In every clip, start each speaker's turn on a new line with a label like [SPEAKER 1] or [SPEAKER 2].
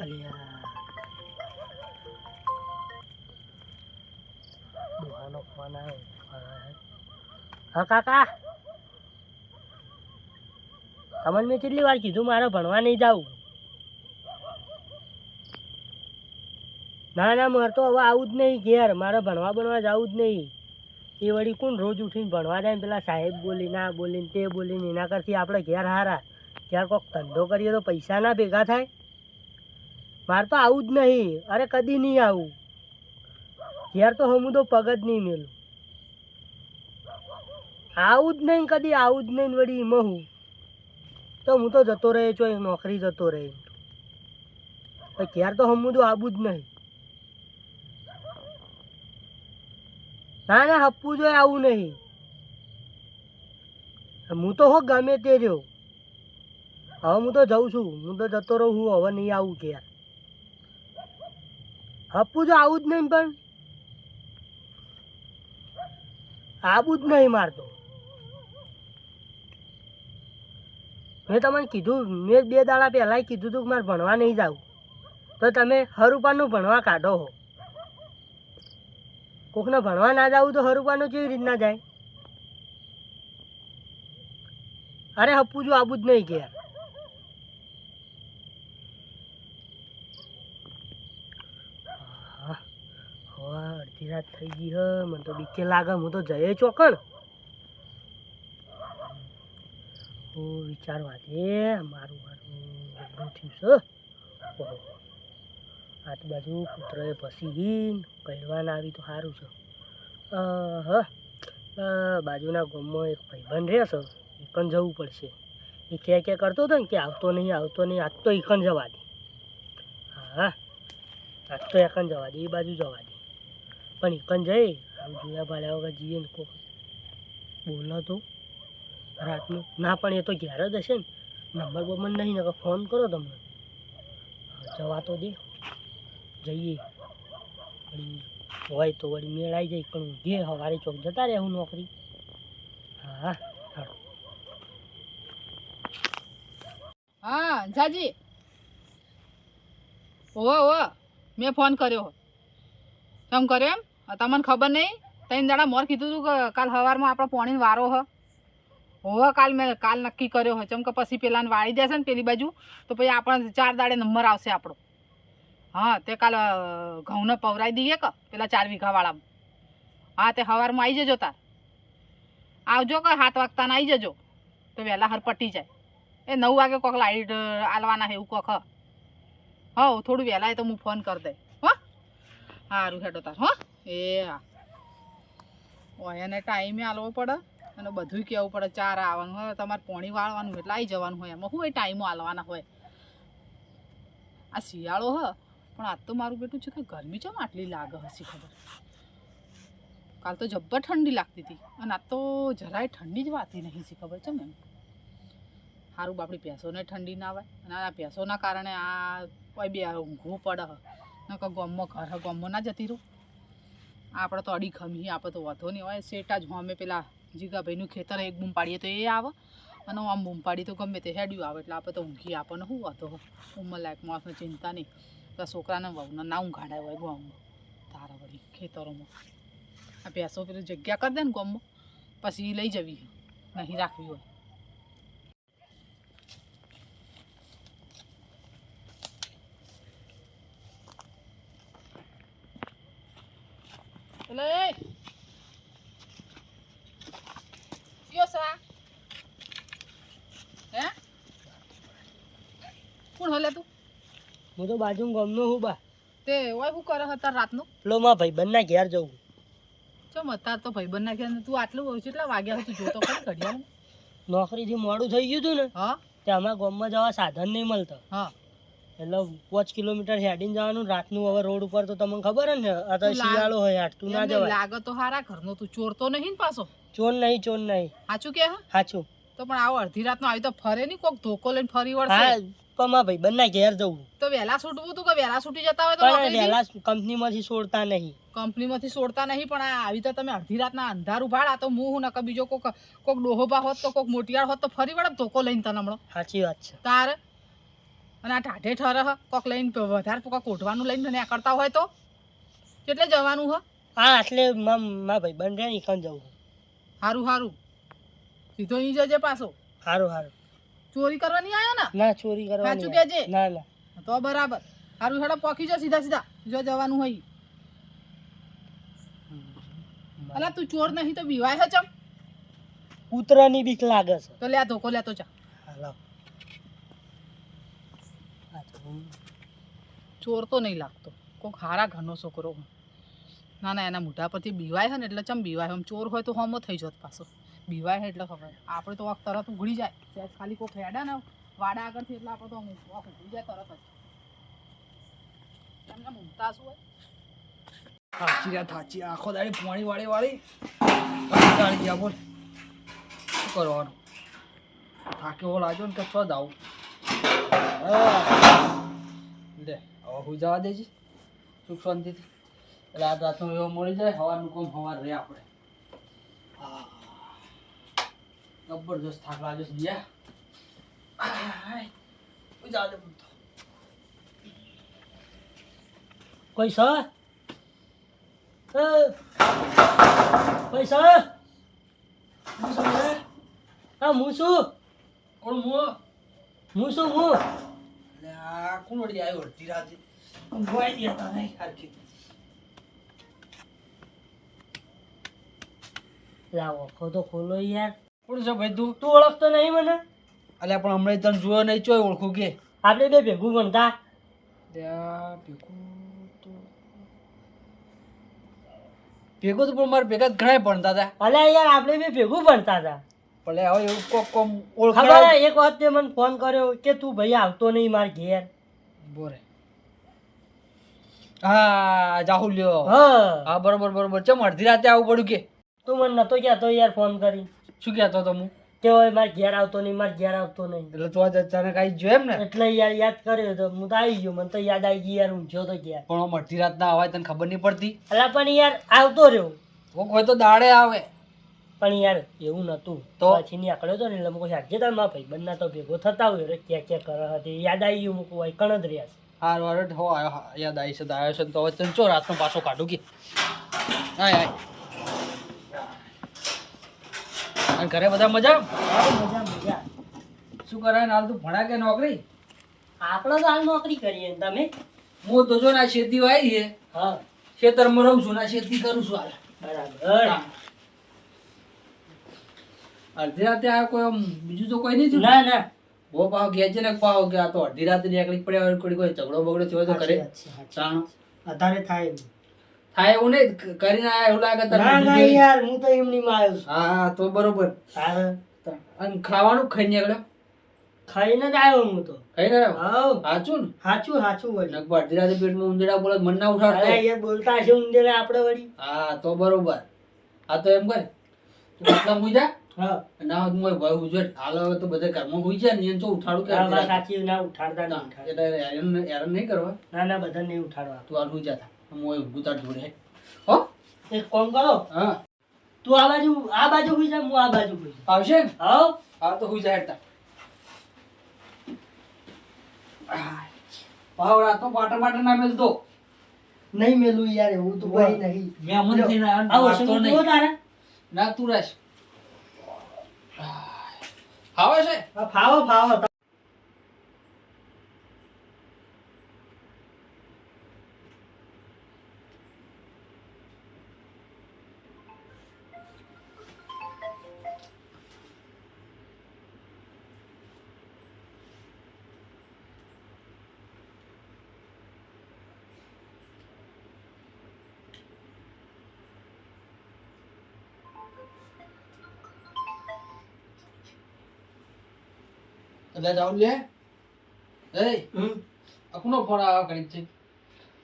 [SPEAKER 1] Aliya ડોહાનો phone આવ્યો હા, કાકા. તમને મેં કેટલી વાર કીધું, મારે ભણવા નહીં જાવું. ના ના, મારે તો હવે આવું જ નહીં, ઘેર. મારે ભણવા ભણવા જવું જ નહીં. એ વળી કોણ રોજ ઉઠીને ભણવા જાય પેલા સાહેબ બોલી, ના બોલીને તે બોલીને એના કરતી આપણે ઘેર હારા. ઘેર કોઈક ધંધો કરીએ તો પૈસા ના ભેગા થાય. મારે તો આવું જ નહીં. અરે કદી નહીં આવું. યાર તો હું તો પગ જ નહીં મેલું. આવું જ નહીં, કદી આવું જ નહીં, વળી એમાં હું? તો હું તો જતો રહે છો નોકરી જતો રહે. ક્યારે તો હમું તો આવું જ નહીં. ના ના, હપ્પું જોઈએ આવું નહીં. હું તો હો ગમે તે રહ્યો. હવે હું તો જઉં છું. હું તો જતો રહું, હું હવે નહીં આવું ઘેર હપ્પું તો આવું જ નહીં પણ. આવું જ નહીં મારતો મેં તમને કીધું, મેં બે દાડા પહેલાં કીધું હતું કે મારે ભણવા નહીં જાવું તો તમે હરુપાનું ભણવા કાઢો હો. કોકને ભણવા ના જાવું તો હરુપાનું કેવી રીતના જાય? અરે હપ્પુ જો આવું જ નહીં કે હવે અડધી રાત થઈ ગઈ, હ. મને તો બીકે લાગે, હું તો જઈએ ચોકણ હું વિચારવા દે, મારું મારું થયું છે ઓહો. આજુબાજુ કૂતરોએ ફસી પહેરવાના આવી તો સારું છે. હ. બાજુના ગામમાં એક ભાઈબંધ રહેશે એકન જવું પડશે. એ કે કે કરતો હતો ને કે આવતો નહીં આવતો નહીં, આજ તો એકન જવા દે. હા આજ તો એકન જવા દે, એ બાજુ જવા દે. પણ એકન જઈ જોયા ભાડ્યા વગર જઈએ ને કોઈ બોલો તો. રાતનું. ના, પણ એ તો ઘેર જ હશે ને. નંબર બંબર નહીં ને ફોન કરો તમને. જવા તો દે. જઈએ. વળી હોય તો વળી મેળ આવી જાય, પણ ઘે સવારે ચોક જતા રહેવું નોકરી. હા હા
[SPEAKER 2] હા, જાજી. ઓવો ઓવો મેં ફોન કર્યો કેમ કર્યો એમ? તમને ખબર નહીં? ત્રણ દાડા મોર કીધું હતું કે કાલ સવારમાં આપણે પોણીનો વારો હ. હોવે કાલ મેં કાલ નક્કી કર્યો હોય ચમ કે પછી પેલાને વાળી દેશે ને પેલી બાજુ, તો પછી આપણે ચાર દાડે નંબર આવશે આપણો. હા, તે કાલ ઘઉંને પવરાઈ દઈએ કે પેલા ચાર વીઘાવાળામાં. હા, તે સવારમાં આવી જજો તાર. આવજો કે સાત વાગતાના આવી જજો. તો વહેલા હર પટી જાય. એ નવ વાગે કોક લાઈટ આલવાના એવું કોક હો. થોડું વહેલા તો હું ફોન કરી દે હો? સારું હેડો તાર, હો? એ એને ટાઈમે આલવો પડે અને બધું કહેવું પડે. ચાર આવવાનું હોય, તમારે પોણી વાળવાનું હોય એટલે આવી જવાનું હોય. એમાં શું હોય ટાઈમો આલવાના હોય. આ શિયાળો હ, પણ આજ તો મારું બેટું છે કે ગરમી ચમ આટલી લાગે હશે ખબર. કાલ તો જબ્બર ઠંડી લાગતી હતી. અને આજ તો જરાય ઠંડી જ વાતી નહીં છે ખબર છે એમ. સારું બાપડી ભેંસોને ઠંડી ના આવે અને આ ભેંસોના કારણે આ કોઈ બે ઊંઘવું પડે નકર ગોમમાં ઘર, ગોમમાં ના જતી રહું. આપણે તો અડી ખમી આપણે તો વધો નહીં હોય. શેટા જ હોમે પેલા જીગાભાઈનું ખેતર એક બૂમ પાડીએ તો એ આવે. અને આમ બૂમ પાડી તો ગમે તે હેડ્યું આવે. એટલે આપણે તો ઊંઘી આપણને શું હતો ઉંમર લાયક માણસને ચિંતા નહીં. તો છોકરાને વહુને ના ઊંઘાડાય હોય ગામમાં તારા વળી ખેતરોમાં. આ ભેંસો પેલી જગ્યા કરી દે ને ગામમાં. પછી લઈ જવી. નહીં રાખવી હોય. હે કોણ હલે તું?
[SPEAKER 1] હું તો બાજુ ગામનો હું બા.
[SPEAKER 2] તે ઓય શું કરે હતા રાતનું?
[SPEAKER 1] પેલો માં ભાઈબંધના ઘેર જવું
[SPEAKER 2] ચમ અત્યારે તો ભાઈબંધ ને તું આટલું કેટલા વાગ્યા તું જોતો ખરી ઘડિયાળ
[SPEAKER 1] નોકરીથી મોડું થઈ ગયું તું ને
[SPEAKER 2] હા.
[SPEAKER 1] તે અમારા ગામમાં જવા સાધન નહીં મળતા.
[SPEAKER 2] હા.
[SPEAKER 1] એટલે પાંચ કિલોમીટર હેડીને જવાનું રાતનું હવે રોડ ઉપર તો તમને ખબર ને આ તો શિયાળો હોય આટલું ના જવાય.
[SPEAKER 2] લાગે તો હારા ઘરનો તું ચોર તો નહીં ને પાછો?
[SPEAKER 1] ચોર નહીં ચોર નહીં.
[SPEAKER 2] સાચું કે
[SPEAKER 1] સાચું
[SPEAKER 2] તો પણ આવો અડધી રાતનો આવી તો ફરે નહીં કોક ધોકો લઈને ફરી વળશે.
[SPEAKER 1] પણ મારા ભાઈબંધના ઘેર જવું.
[SPEAKER 2] તો વહેલા છૂટવું તું કે વહેલા છૂટી જતા હોય તો
[SPEAKER 1] પણ
[SPEAKER 2] નોકરીથી?
[SPEAKER 1] વહેલા કંપનીમાંથી છોડતા નહીં.
[SPEAKER 2] કંપનીમાંથી છોડતા નહીં પણ આ આવી તો તમે અડધી રાતના અંધારું ભાડ આ તો હું હું નકર બીજો કોક કોક ડોહોબા હોત તો કોક મોટિયાળ હોત તો ફરી વળે ધોકો લઈને તને હમણાં.
[SPEAKER 1] સાચી વાત છે.
[SPEAKER 2] તારે અને આ ટાઢે ઠરે હ કોક લઈને વધારે કોક કોઠવાનું લઈને ને કરતા હોય તો? કેટલે જવાનું હ?
[SPEAKER 1] હા એટલે મા મા ભાઈ બંધ રહે ને જવું.
[SPEAKER 2] હારું સારું સીધો અહીં જજે પાછો.
[SPEAKER 1] સારું હારું.
[SPEAKER 2] ચોરી કરવાની આવ્યો ને?
[SPEAKER 1] ના ચોરી કરવાની
[SPEAKER 2] સાચું કેજે
[SPEAKER 1] ના ના.
[SPEAKER 2] તો બરાબર. સારું હેડો પોકી જો સીધા સીધા. જો જવાનું હોય અલા તું ચોર નહીં તો બીવાય હ ચમ.
[SPEAKER 1] કૂતરાની બીક લાગે છે.
[SPEAKER 2] તો લે ધોકો લેતો જા
[SPEAKER 1] હાલો આ તો હું
[SPEAKER 2] ચોર તો નહીં લાગતો. કોઈક હારા ઘરનો છોકરો હોય. ના ના, એના મોઢા પરથી બીવાય હોય ને એટલે ચમ બીવાય આમ ચોર હોય તો હોમો થઈ જોત પાછો. બીવાય હે એટલે ખબર. આપણે તો વાક તરત ઉઘડી જાય. સહેજ ખાલી કોઈક હેડા ને વાડા આગળથી એટલે આપણે તો વાક ઉઘડી જાય તરત જ. એમને મમતા શું હોય.
[SPEAKER 3] થાચી રહ્યા થાચી આખો દાડી પાણી વાળી વાળી. કંટાળી ગયા બોલ. શું કરવાનું? થાકે એવો લાગ્યો ને કે છો જાઉં લે હવે હું જવા દેજે સુખ શાંતિથી એટલે આ રાતનો એવો મળી જાય હવાનું કોમ હવાર રહે આપણે હા. જબરજસ્ત થાક લાગે છે આય. હું જવા દે મને તો.
[SPEAKER 1] કોઈ છે એ, કોઈ છે
[SPEAKER 3] હું શું
[SPEAKER 1] હા હું
[SPEAKER 3] કોણ મું?
[SPEAKER 1] હું શું હું
[SPEAKER 3] આ કોણ વળી આવ્યો અડધી રાતે. હતા નહીં.
[SPEAKER 1] લાવો ખોલો યાર.
[SPEAKER 3] કોણ છે ભાઈ તું
[SPEAKER 1] તું ઓળખતો નહીં મને?
[SPEAKER 3] અલ્યા પણ હમણાં તને જોયો નહીં ચોય ઓળખું કે.
[SPEAKER 1] આપણે બે ભેગું ભણતા
[SPEAKER 3] ભેગું તો ભેગું તો પણ મારે ભેગા ઘણા ભણતા હતા
[SPEAKER 1] અલ્યા યાર આપણે બે ભેગું ભણતા હતા
[SPEAKER 3] ભલે હવે એવું કોક કોમ ઓળખાય
[SPEAKER 1] હે, એક વાત મને ફોન કર્યો કે તું ભાઈ આવતો નહીં માર ઘેર.
[SPEAKER 3] બોરે. હા જાહુલ લ્યો.
[SPEAKER 1] હા.
[SPEAKER 3] હા બરોબર બરોબર. ચમ અડધી રાતે આવવું પડ્યું કે?
[SPEAKER 1] તું મને નતો કહેતો યાર ફોન કરી.
[SPEAKER 3] શું કહેતો તો હું
[SPEAKER 1] કે હવે માર ઘેર આવતો નહીં માર ઘેર આવતો નહીં.
[SPEAKER 3] એટલે તું આજે અચાનક આવી ગયો એમ ને?
[SPEAKER 1] એટલે યાર યાદ કર્યો તો હું તો આવી ગયો. મને તો યાદ આવી ગઈ યાર ઊંઝો તો ઘેર.
[SPEAKER 3] પણ અડધી રાતના અવાજ તને ખબર નહીં પડતી?
[SPEAKER 1] એટલે પણ યાર આવતો રહ્યો.
[SPEAKER 3] કોક હોય તો દાડે આવે.
[SPEAKER 1] પણ યાર એવું નતું
[SPEAKER 3] તો?
[SPEAKER 1] પછી નીકળ્યો તો ને એટલે મુકો આજે તારમાં ભાઈ બંને તો ભેગો થતા હોય ક્યાં ક્યાં કરે હતી યાદ આવી ગયું મુકો હોય કણ જ રહ્યા છે.
[SPEAKER 3] હાર વાર હો યાદ આવી છે તો આવ્યો છે તો હવે ચંચો રાતનો પાછો કાઢું કે? આય આય. અને ઘરે બધા મજા?
[SPEAKER 1] મજા મજા.
[SPEAKER 3] શું કરે ને હાલ તું ભણા કે નોકરી?
[SPEAKER 1] આપણે તો હાલ નોકરી કરીએ તમે?
[SPEAKER 3] હું તો જો ના શેતી વાઈ છે.
[SPEAKER 1] હા.
[SPEAKER 3] ખેતરમાં રહું છું ના શેતી કરું છું હાલ.
[SPEAKER 1] બરાબર.
[SPEAKER 3] અડધી રાતે આ કોઈ બીજું તો કોઈ નહીં થયું?
[SPEAKER 1] ના ના.
[SPEAKER 3] બહુ પાવ ઘેર છે ને પાવ કે આ તો અડધી રાતે નીકળી પડ્યા હોય કોઈ કોઈ ઝઘડો બગડો થયો તો કરે.
[SPEAKER 1] વધારે થાય
[SPEAKER 3] થાય એવું નહીં કરીને આયા એવું લાગે
[SPEAKER 1] ના ના યાર હું તો એમની માં આવ્યો છું.
[SPEAKER 3] હા તો બરોબર. અને ખાવાનું ખાઈ નીકળ્યો?
[SPEAKER 1] ખાઈને જ આવ્યો હું તો.
[SPEAKER 3] ખાઈ ને
[SPEAKER 1] હાવ
[SPEAKER 3] સાચું ને?
[SPEAKER 1] સાચું સાચું વળી
[SPEAKER 3] લગભગ અડધી રાતે પેટમાં ઉંદરડા બોલે મન ના
[SPEAKER 1] અરે
[SPEAKER 3] ઉઠાડતો
[SPEAKER 1] યાર બોલતા હશે ઉંદેડા આપણે વળી.
[SPEAKER 3] હા તો બરોબર. આ તો એમ કરે. મતલબ આટલા ના તો ભાઈ ઉજવે હાલ હવે તો બધા ઘરમાં હુઈ જાય ને તો ઉઠાડું કે રાતે.
[SPEAKER 1] સાચી ના ઉઠાડતા ના
[SPEAKER 3] ના, એટલે એરન એરન નહીં કરવા?
[SPEAKER 1] ના ના બધા નહીં ઉઠાડવા.
[SPEAKER 3] તું હાલ હુઈ જા થા. મોય ઊભું તાર જોડે હો.
[SPEAKER 1] એક કોમ કરો.
[SPEAKER 3] હા.
[SPEAKER 1] તું આ બાજુ આ બાજુ હોઈ જા હું આ બાજુ હોઈ જા.
[SPEAKER 3] આવશે ને હા. તો હુઈ જાય તા ભાવ રાતનો પાટા પાટા ના મેલતો.
[SPEAKER 1] નહીં મેલું યાર એવું તો ભાઈ નહીં.
[SPEAKER 3] મેં અમન ને. ના તું રાખ. ફાવે છે
[SPEAKER 1] આ ફાવો
[SPEAKER 3] એટલે જાઉં લે. એ
[SPEAKER 1] હમ.
[SPEAKER 3] અકનો ફોન આવે કરી છે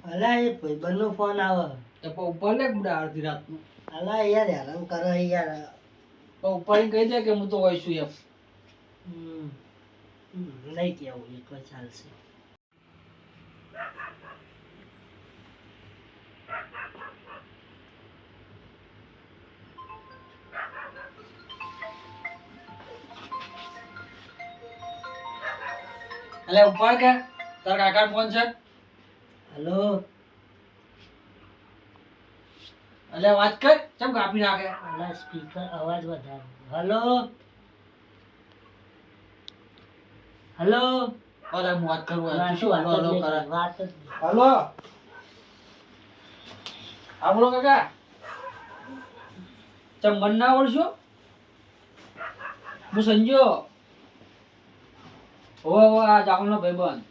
[SPEAKER 1] અલા એ ભાઈબંધનો ફોન આવે.
[SPEAKER 3] તો ઉપર લે બુડા અડધી રાતનું?
[SPEAKER 1] અલા યાર હેરાન કરે યાર.
[SPEAKER 3] તો ઉપાડીને કહી દે કે હું તો હોય છું એમ.
[SPEAKER 1] હમ. હમ, નહીં કેવું એક વાર ચાલશે.
[SPEAKER 3] એટલે ઉપર કે? તાર કાકા ફોન છે?
[SPEAKER 1] હલો.
[SPEAKER 3] અલે વાત કર ચમ કાપી નાખે?
[SPEAKER 1] અલા સ્પીકર અવાજ વધારે. હલો. હલો.
[SPEAKER 3] અરે હું વાત કરું શું હલો હલો કરે?
[SPEAKER 1] વાત
[SPEAKER 3] હલો. હા બોલો કાકા. ચમ મન ના ઓળશો હું સંજો ઓ ઓ આ જાગનો ભાઈબંધ.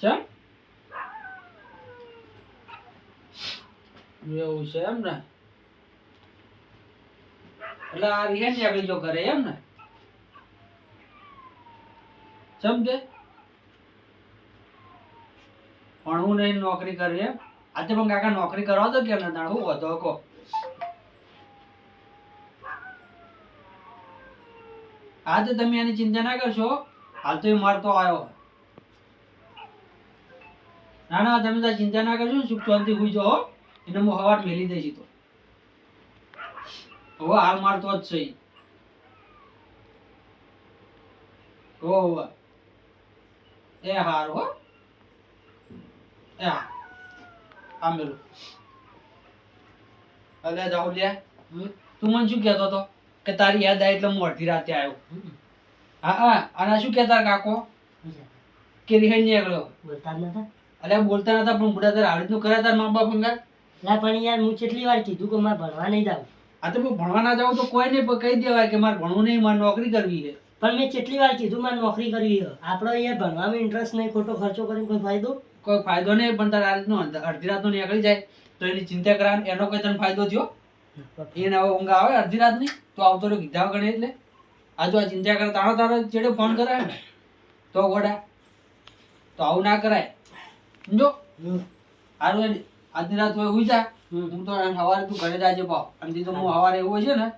[SPEAKER 3] ચમ? એવું છે એમ ને? એટલે આ રિહેન નીકળી જો કરે એમ ને? સમજે પણ હું નહીં નોકરી કરી એમ. આજે પણ કાકા નોકરી કરવા દો કે ના હું હતો કો તો તમે એની ચિંતા ના કરશો. હાલ તો એ મારતો આવ્યો ના ના, તમે તો ચિંતા ના કરશો સુખ શાંતિ હોય જાઓ એને હું હવાર મેલી દઈશ તો. હવે હાલ મારતો જ છે ઈ. હો હો એ હાર, હો. એ હા આ મેલું. અલે જાઉં લે તું મને શું કહેતો હતો? કે તારી યાદ આવી એટલે હું અડધી રાતે આવ્યો. હા હા અને શું કહેતા કાકો? કે રિહાઈ નીકળ્યો
[SPEAKER 1] બોલતા જ નતા?
[SPEAKER 3] અલે બોલતા નતા પણ બુડા તાર આવડતનું કરે તાર મા બાપ અંગાર?
[SPEAKER 1] ના પણ યાર હું કેટલી વાર કીધું કે મારે ભણવા નહીં જાવ
[SPEAKER 3] આ તો ભણવા ના જાઉં તો કોઈ નહીં પણ કહી દેવાય કે મારે ભણવું નહીં મારે નોકરી કરવી છે.
[SPEAKER 1] પણ મેં કેટલી વાર કીધું મારે નોકરી કરવી છે. આપણો અહીંયા ભણવામાં ઇન્ટરેસ્ટ નહીં ખોટો ખર્ચો કરીને કોઈ ફાયદો?
[SPEAKER 3] કોઈ ફાયદો નહીં પણ તારે આ રીતનો અડધી રાતનો નીકળી જાય તો એની ચિંતા કરાવે એનો કોઈ તને ફાયદો થયો? એને હવે ઊંઘ આવે અડધી રાતની તો આવતો રહ્યો. કીધા ગણે એટલે. આ જો આ ચિંતા કરે તારો તારો ચેડે ફોન કરાય ને. તો ગોડા. તો આવું ના કરાય. સમજો. હારું. આજની રાત હોય ઉઈ જા. હું તો સવારે તું ઘરે જાજે પાવ. અને તી હું સવારે એવું છે ને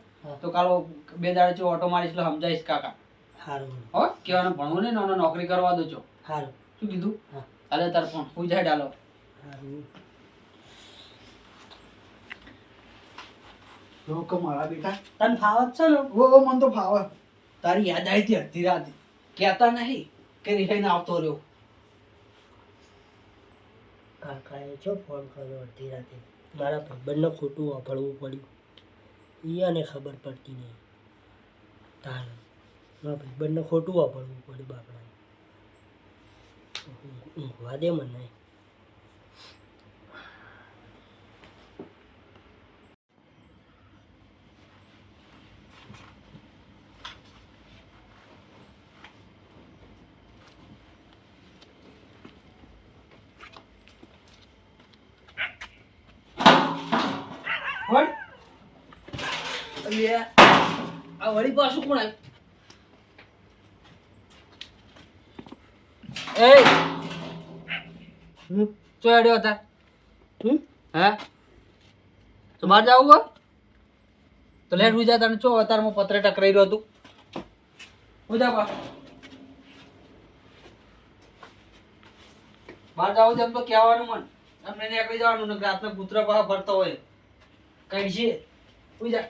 [SPEAKER 3] તો કાલો બે દાડે ચો ઓટો મારીશ એટલે સમજાઈશ કાકા.
[SPEAKER 1] હારું.
[SPEAKER 3] હો કહેવાનું ભણવું નહીં નોકરી કરવા દો છો.
[SPEAKER 1] હારું.
[SPEAKER 3] શું કીધું?
[SPEAKER 1] હા.
[SPEAKER 3] હાલે તાર ફોન. ઉઈ જાય ડાલો.
[SPEAKER 1] હારું
[SPEAKER 3] મારા બેટા.
[SPEAKER 1] તને ફાવત છે ને?
[SPEAKER 3] ઓ ઓ મને તો ફાવે. તારી યાદ આવી હતી અડધી રાતે. કહેતા નહીં કે રિહાઈને આવતો રહ્યો.
[SPEAKER 1] કાકાએ જો ફોન કર્યો અડધી રાતે? મારા ભાઈબંધને ખોટું વાપરવું પડ્યું. એને ખબર પડતી નહીં. તાર મારા ભાઈબંધને ખોટું વાપરવું પડ્યું બાપડાને ઊંઘ- ઊંઘવા દે મને.
[SPEAKER 3] કોણ અલ્યા આ વળી પાછું કોણ આવ્યું એ
[SPEAKER 1] હમ
[SPEAKER 3] ચો હેડ્યો હતા?
[SPEAKER 1] હમ?
[SPEAKER 3] હે? તો બહાર જવું હોય તો લેટ તને ચો અતારમાં પત્રે ટકરાઈ રહ્યો હતું હુઈ જા બા. બહાર જાવ એમ તો કહેવાનું મન. અમને નીકળી જવાનું ને રાતના કૂતરા પાછા ફરતો હોય. કઈ છે હુઈ જા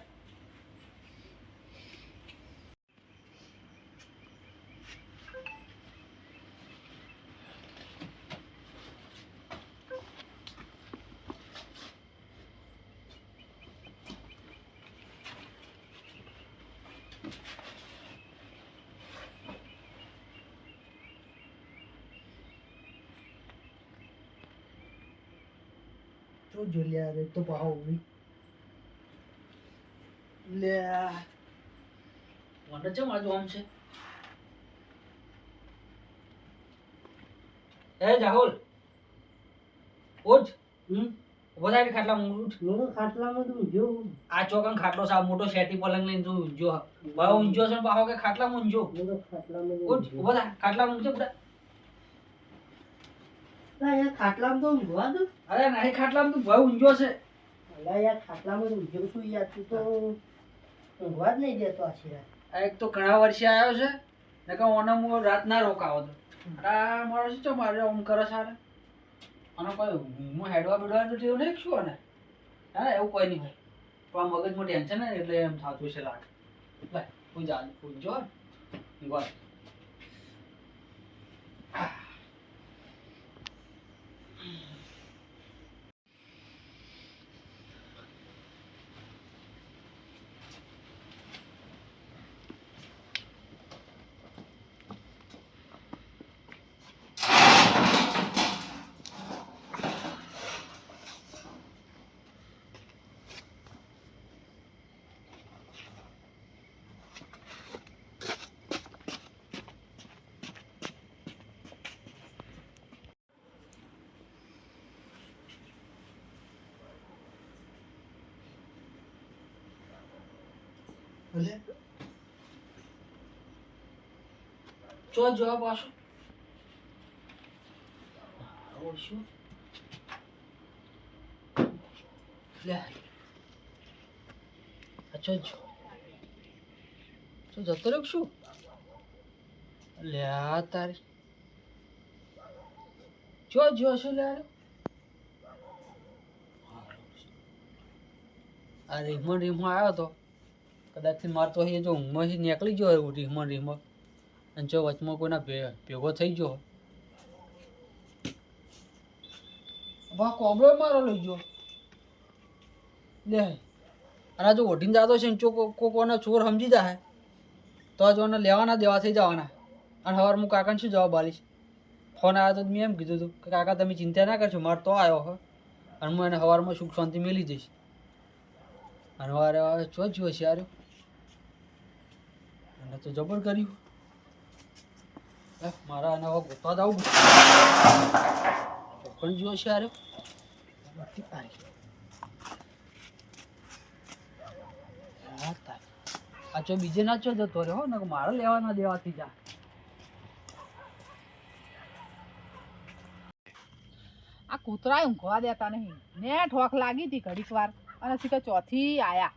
[SPEAKER 1] તો જોલિયા રે તો પાહો ઊભી
[SPEAKER 3] લે મને ચમ આજુ આમ છે? એ જાહુલ. ઉઠ.
[SPEAKER 1] હમ?
[SPEAKER 3] ઊભો ખાટલા માં ઉઠ.
[SPEAKER 1] મેં ખાટલા માં તું જો
[SPEAKER 3] આ ચોકન ખાટલો સા મોટો શેટી પલંગ લઈને તું ઊંઝો બા ઊંજો છે પાછો કે ખાટલામાં ઊંજો
[SPEAKER 1] મેં ખાટલા ખાટલામાં
[SPEAKER 3] ઉઠ ઊભો ખાટલા માં ઊંજો બધા.
[SPEAKER 1] ના યાર ખાટલામાં તો ઊંઘવા દો
[SPEAKER 3] અરે નહીં ખાટલામાં તું ભાવ ઊંઝો છે.
[SPEAKER 1] અલા યાર ખાટલામાં તો ઊંઘ્યો છું યાર તું તો ઊંઘવા જ નહીં દેતો આ રાત
[SPEAKER 3] આ એક તો ઘણા વર્ષે આવ્યો છે. ને કે ઓને હું રાત ના રોકાવો તો. આ મારો શું છે? મારે ઓમ કરો સારે. અને કોઈ હું હેડવા બેડવા તો એવું નહીં શું ને હા એવું કોઈ નહીં હોય. પણ આ મગજમાં ટેન્શન ને એટલે એમ થતું છે લાગે લે પૂજા પૂજો ગોળ ભલે. ચો જવાબ પાછો આવો શું લે. અચ્છા, જો. તો જતો રહ્યો શું? લે, આ તારી. જો જો, શું લે આ રીમો રીમો આવ્યો તો. કદાચથી માર તો અહીં જો ઊંઘમાંથી નીકળી ગયો હોય રીહમાં રીહમાં અને જો વચમાં કોઈના ભેગો થઈ ગયો વાહ કોબળો મારો લઈ ગયો. લે અને આ જો ઓઢીને જતો છે ને ચો કોનો ચોર સમજી જાય તો જો એને લેવાના, દેવા થઈ જવાના. અને હવે હું કાકાને શું જવાબ આલીશ ફોન આવ્યો તો મેં એમ કીધું હતું કે, કાકા, તમે ચિંતા ના કરશો, મારે તો આવ્યો હો. અને હું એને સવારમાં સુખ શાંતિ મેલી જઈશ અને વારે વારે ચો જ્યો છે અને તો જબર કર્યું. મારા આના હવે ગોતવા જ આવું ચોકણ જુઓ છે અરે આ બીજે ના ચો જતો રહ્યો ને મારે લેવાના દેવાથી જા.
[SPEAKER 2] આ કૂતરા ઊંઘવા દેતા નહીં. ને ઠોક લાગી હતી ઘડીક વાર. અને સીધા ચોથી આયા.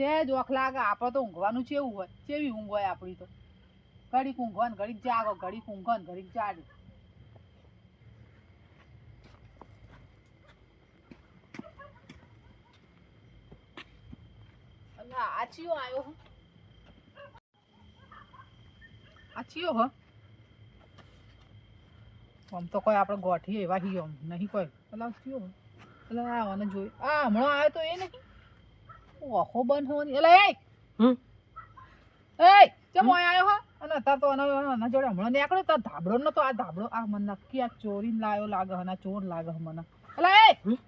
[SPEAKER 2] સેજ વખ લાગે આપણે તો ઊંઘવાનું ચેવું હોય. ચેવી ઊંઘ હોય આપણી તો? ઘડીક ઊંઘો ને ઘડીક જાગો ઘડીક ઊંઘો ને ઘડીક જાગો અલા, આ ચિયો આયો હો. આ ચિયો હો. આમ તો કોઈ આપણે ગોઠીએ એવા નહીં કોઈ. પેલા ચિયો હો એટલે આ મને જોઈ આ હમણાં આવ્યો તો એ નહીં? ઓખો બંધ હોવાની એટલે એ!
[SPEAKER 1] હમ.
[SPEAKER 2] એ ચમ આવ્યો હા? અને અત્યારે તો જોડે હમણાં નીકળ્યો? તો ધાબળો નતો આ ધાબળો આ મને નક્કી આ ચોરીને લાયો લાગે હના ચોર લાગે મને. એટલે એ!
[SPEAKER 1] હમ?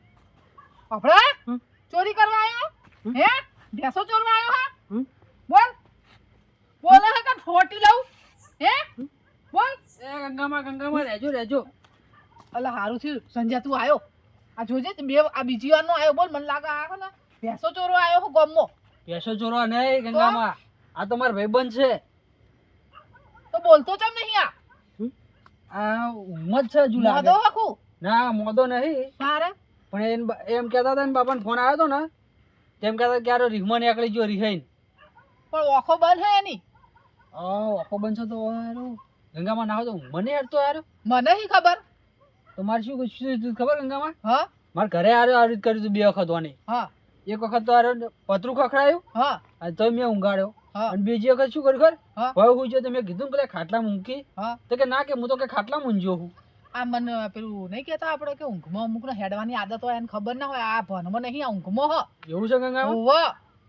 [SPEAKER 2] આપડા ચોરી કરવા આવ્યો? હે? ભેંસો ચોરવા આવ્યો હા? બોલ. બોલે હે કે ફોટી લઉં? હે? બોલ.
[SPEAKER 3] એ ગંગામાં ગંગામાં રહેજો રહેજો.
[SPEAKER 2] અલા હારું થયું. સંજય તું આવ્યો આ જોજે બે આ બીજી વારનો આવ્યો બોલ મને લાગે આ ને. ભેંસો ચોરો આવ્યો હું ગમો
[SPEAKER 3] પેસો ચોરવા નહીં ગંગામાં. આ તો મારો ભાઈબંધ છે.
[SPEAKER 2] તો બોલતો ચમ નહીં આ?
[SPEAKER 3] આ ઉંમર છે જુલા
[SPEAKER 2] મોદો હકુ
[SPEAKER 3] ના મોદો નહીં.
[SPEAKER 2] તારે?
[SPEAKER 3] પણ એમ કહેતા હતા ને બાપાને ફોન આવ્યો હતો ને તેમ કહેતા કે યાર રીહમાં નીકળી ગયો રીહાઈન.
[SPEAKER 2] પણ ઓખો બંધ હે એની?
[SPEAKER 3] ઓખો બંધ છે તો ગંગામાં નાહો તો મને હરતો યાર
[SPEAKER 2] મને હી ખબર.
[SPEAKER 3] તો મારે શું શું ખબર ગંગામાં?
[SPEAKER 2] હા?
[SPEAKER 3] મારે ઘરે આવ્યો આ રીત કર્યું હતું બે વખત વાની
[SPEAKER 2] હા.
[SPEAKER 3] એક વખત તો આરે પતરું ખખડાયું
[SPEAKER 2] હા.
[SPEAKER 3] અને તો મેં ઊંઘાડ્યો. અને બીજી વખત શું કર્યું ખર
[SPEAKER 2] હા.
[SPEAKER 3] હું તો મેં કીધું કે ખાટલા મૂકી. તો કે ના કે હું તો કે ખાટલા મૂંઝ્યો હું.
[SPEAKER 2] આ મને પેલું નહીં કહેતા આપણે કે ઊંઘમાં અમુક હેડવાની આદત હોય એને ખબર ના હોય. આ ભનમાં નહીં આ ઊંઘમાં હ.
[SPEAKER 3] એવું છે ગંગા
[SPEAKER 2] હોવ.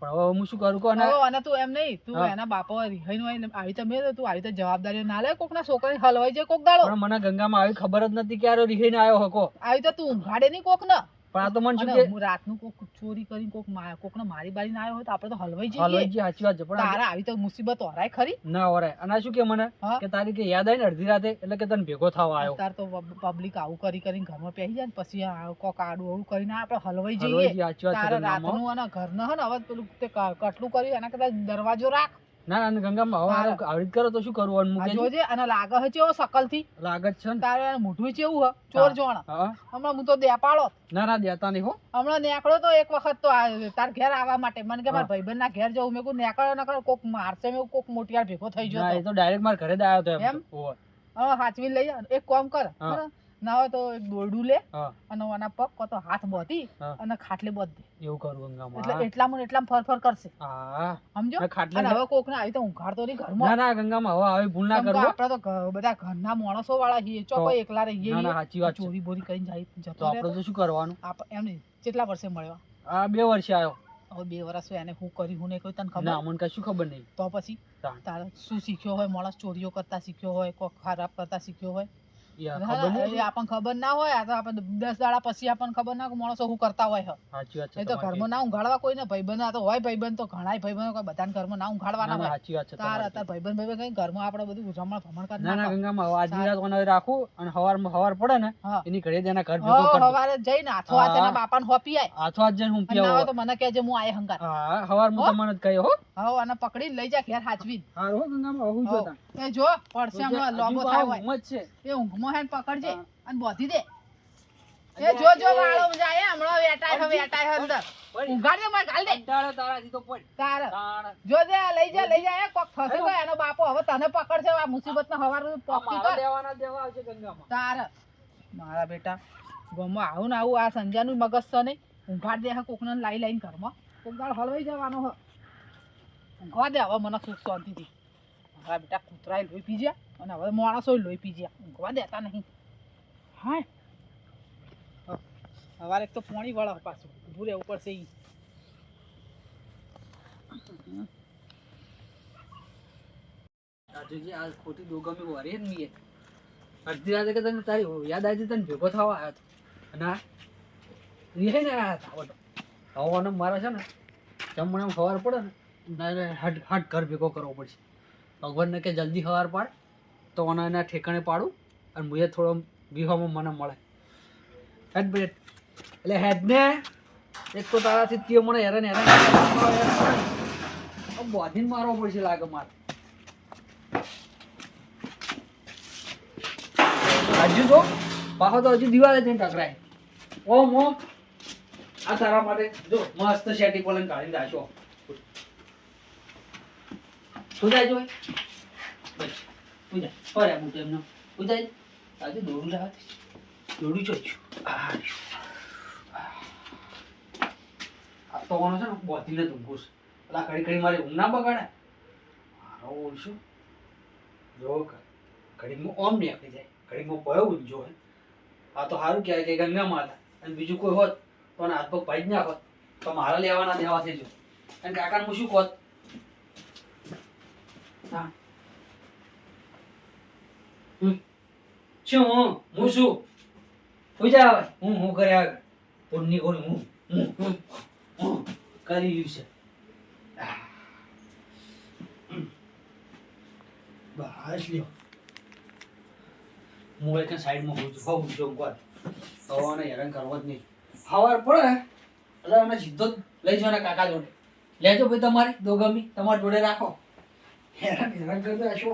[SPEAKER 3] પણ હવે હું શું કરું કોને
[SPEAKER 2] અને તું એમ નહીં. તું એના બાપો રિહાઈ હોય આવી રીતે મેં તું આવી રીતે જવાબદારી ના લે કોકના છોકરાને હલવાઈ જાય કોક દાડો.
[SPEAKER 3] મને ગંગામાં આવી ખબર જ નથી કે રિહાઈ ને આવ્યો હકો.
[SPEAKER 2] આવી તો તું ઊંઘાડે નહીં કોક ને
[SPEAKER 3] પણ આ તો મને શું કે
[SPEAKER 2] હું રાતનું કોક ચોરી કરીને કોક કોકને મારી બારીને આવ્યો હોય તો આપણે તો હલવાઈ
[SPEAKER 3] હલવાઈ
[SPEAKER 2] જઈએ
[SPEAKER 3] સાચી વાત છે. પણ
[SPEAKER 2] તારા આવી તો મુસીબત હોરાય ખરી.
[SPEAKER 3] ના ઓરાય. અને શું કે મને? કે તારી કે યાદ આવી ને અડધી રાતે? એટલે કે તને ભેગો થવા આવ્યો.
[SPEAKER 2] તાર તો પબ્લિક આવું કરી કરીને ઘરમાં પહેરી જાય ને પછી કોક આડું આડું કરીને આપણે હલવાઈ
[SPEAKER 3] હલવાઈ
[SPEAKER 2] જઈએ
[SPEAKER 3] જી સાચી વાત છે.
[SPEAKER 2] રાતનું અને ઘરનું હે ને હવે પેલું તે કટલું કર્યું એના કરતા દરવાજો રાખ.
[SPEAKER 3] ના ના ગંગામાં હવે
[SPEAKER 2] તારે.
[SPEAKER 3] આરે આવી રીતે કરો તો શું કરવું મૂકે
[SPEAKER 2] જોજે અને લાગે છે ચેવો શકલથી
[SPEAKER 3] લાગે છે ને.
[SPEAKER 2] તારે મોઢું ચેવું હ ચોર જોણ. હમણાં હું તો દેપાડો
[SPEAKER 3] ના ના દેતા નહીં હો.
[SPEAKER 2] હમણાં નેકળો તો એક વખત તો તાર ઘેર આવવા માટે. મને કે મારા ભાઈબંધ ના ઘેર જવું. મેં કહું નેકળો નકર કોક મારશે મેં કોક મોટિયાર ભેગો થઈ
[SPEAKER 3] જાય એ તો ડાયરેક્ટ મારા ઘરે જ આવ્યો હતો
[SPEAKER 2] એમ? હાચવી લઈ. એક કામ કર? ના હોય તો એક દોરડું લે અને આના પગ કો તો હાથ બોધી અને ખાટલે બોધ દે.
[SPEAKER 3] એવું કરું ગંગામાં
[SPEAKER 2] એટલે એટલામાં ને એટલામાં ફર ફર કરશે.
[SPEAKER 3] હા.
[SPEAKER 2] સમજો?
[SPEAKER 3] ના, ખાટલે
[SPEAKER 2] અને હવે કોકને આવી તો ઊંઘાડતો નહીં ઘરમાં.
[SPEAKER 3] ના ના ગંગામાં હવે આવી ભૂલ ના કરો
[SPEAKER 2] આપણે તો બધા ઘરના માણસો વાળા છીએ ચો કોઈ એકલા રહીએ
[SPEAKER 3] ના ના સાચી વાત
[SPEAKER 2] ચોરી બોરી કરીને જાય
[SPEAKER 3] તો
[SPEAKER 2] જતો
[SPEAKER 3] આપણે તો શું કરવાનું?
[SPEAKER 2] આપ એમ કેટલા વર્ષે મળ્યો?
[SPEAKER 3] આ બે વર્ષે આવ્યો
[SPEAKER 2] હવે બે વર્ષ એને હું કર્યું હું નહીં કોઈ તને
[SPEAKER 3] ના
[SPEAKER 2] ખબર
[SPEAKER 3] મને કશું ખબર નહીં.
[SPEAKER 2] તો પછી તારે શું શીખ્યો હોય? માણસ ચોરીઓ કરતા શીખ્યો હોય કોઈ ખરાબ કરતા શીખ્યો હોય? ના, ના, આપણને ખબર ના હોય આ તો આપણે દસ દાડા પછી આપણને ખબર ના કે માણસો શું કરતા હોય
[SPEAKER 3] સાચી વાત છે
[SPEAKER 2] તો ઘરમાં ના ઊંઘાડવા કોઈ ને ભાઈબંધ તો હોય ભાઈબંધ તો ઘણાય ભાઈબંધો કોઈ બધાને ઘરમાં ના
[SPEAKER 3] ના
[SPEAKER 2] ઊંઘાડવાના હોય.
[SPEAKER 3] સાચી વાત છે
[SPEAKER 2] તાર
[SPEAKER 3] તમારી.
[SPEAKER 2] ભાઈબંધ ભાઈબંધ કઈ ઘરમાં આપણે બધું રમણ ભમણ કરી
[SPEAKER 3] ના ના ગંગામાં આજની રાત મને રાખું અને હવાર હવાર પડે ને એની ઘડી એના ઘર ભેગો કરી
[SPEAKER 2] જઈને હાથો હાથ બાપાને હોપી આય.
[SPEAKER 3] હાથો હાથ જઈને હું
[SPEAKER 2] ના તો મને કહેજે હું આય હંકાર
[SPEAKER 3] હા હવાર
[SPEAKER 2] હું.
[SPEAKER 3] તમને જ કહ્યું હો.
[SPEAKER 2] હવે અને પકડીને લઈ જા ઘેર હાચવી
[SPEAKER 3] હારું હું જો
[SPEAKER 2] એ જો પડશે હમણાં લોબો થાય હોય.
[SPEAKER 3] છે.
[SPEAKER 2] એ ઊંઘમાં હે પકડજે અને બોધી દે. એ જો જો વાળો જાય હમણાં વેટાય હે વેટાય હે અંદર.
[SPEAKER 3] પડી.
[SPEAKER 2] માર ગાલ દે.
[SPEAKER 3] કંટાળો તારાથી તો પડ.
[SPEAKER 2] તાર. જો દે લઈ જા લઈ જા એ કોક થશે તો એનો બાપો હવે તને પકડશે આ મુસીબત ને હવાર પોકી
[SPEAKER 3] મારા
[SPEAKER 2] કર.
[SPEAKER 3] દેવાના દેવા આવશે ગંગામાં.
[SPEAKER 2] તાર. મારા બેટા ગમમાં આવું ને આવું આ સંજાનું મગજ છે નહીં. ઊંઘાડ દે હે કોકને લાઈ લાઈન ઘરમાં. કોક દાળ હલવાઈ જવાનો હ. ઊંઘવા દે, હવે મને સુખ શાંતિથી મારા બેટા કૂતરાએ લોહી પી ગયા અને હવે માણસો લોહી પી ગયા. ઊંઘવા દેતા નહીં. હા. સવારે તો પાણી વાળા પાછું. ઊભું રહેવું પડશે ઈ.
[SPEAKER 3] રાજુજી ખોટી દોગમી વરે જ નહીં એ. અડધી કે તને તારી યાદ આવી તને ભેગો થવા આવ્યો હતો ને આ ધાવડો હવાનો મારે છે ને જમણા ખબર પડે ને હટ હટ ઘર ભેગો કરવો પડશે. ભગવાનને કે જલ્દી હવાર પાડ, તો મને એના ઠેકાણે પાડું અને મુજે થોડો વિહોમાં મને મળે. હેડ બે એટલે હેડ ને એક તો તારાથી તે મને હેરાન હેરાન બોધીને મારવો પડશે લાગે મારે. હજુ તો પાછો તો હજુ દિવાળે જઈને ટકરાય. ઓમ ઓમ. આ તારા માટે જો મસ્ત શેટી પોલન કાઢીને રાખ્યો. તું જાય જો બસ તું જા ફર્યા બુટ એમનો. જાય આજે દોડું લાવે દોડું છો. આ તો કોનો છે ને તું ઘૂસ પેલા ઘડી ઘડી મારી ઊંઘ ના બગાડે. મારો ઓળશું જો ઘડીમાં ઓમ નીકળી જાય. ઘડીમાં ભયો હોય આ તો સારું કહેવાય કે ગંગા માતા. અને બીજું કોઈ હોત તો હાથ પગ ભાઈ જ ના હોત. તો મારા લેવાના દેવા થઈ જો અને કાકાને હું શું કહો? હા. શું હું? હું શું? પૂજા આવે. હું હું કરે આગળ? પુણ્ય કરું હું હું હું કરી રહ્યું છે. બસ લ્યો. હું એક સાઈડમાં હું છું. હું છું કોણ હવાને હેરાન કરવો જ નહીં. સવાર પડે એટલે અમે સીધો જ લઈ જવાના કાકા જોડે. લેજો ભાઈ તમારી દોગમી. તમારા જોડે રાખો. હેરાન હેરાન કરતા હશો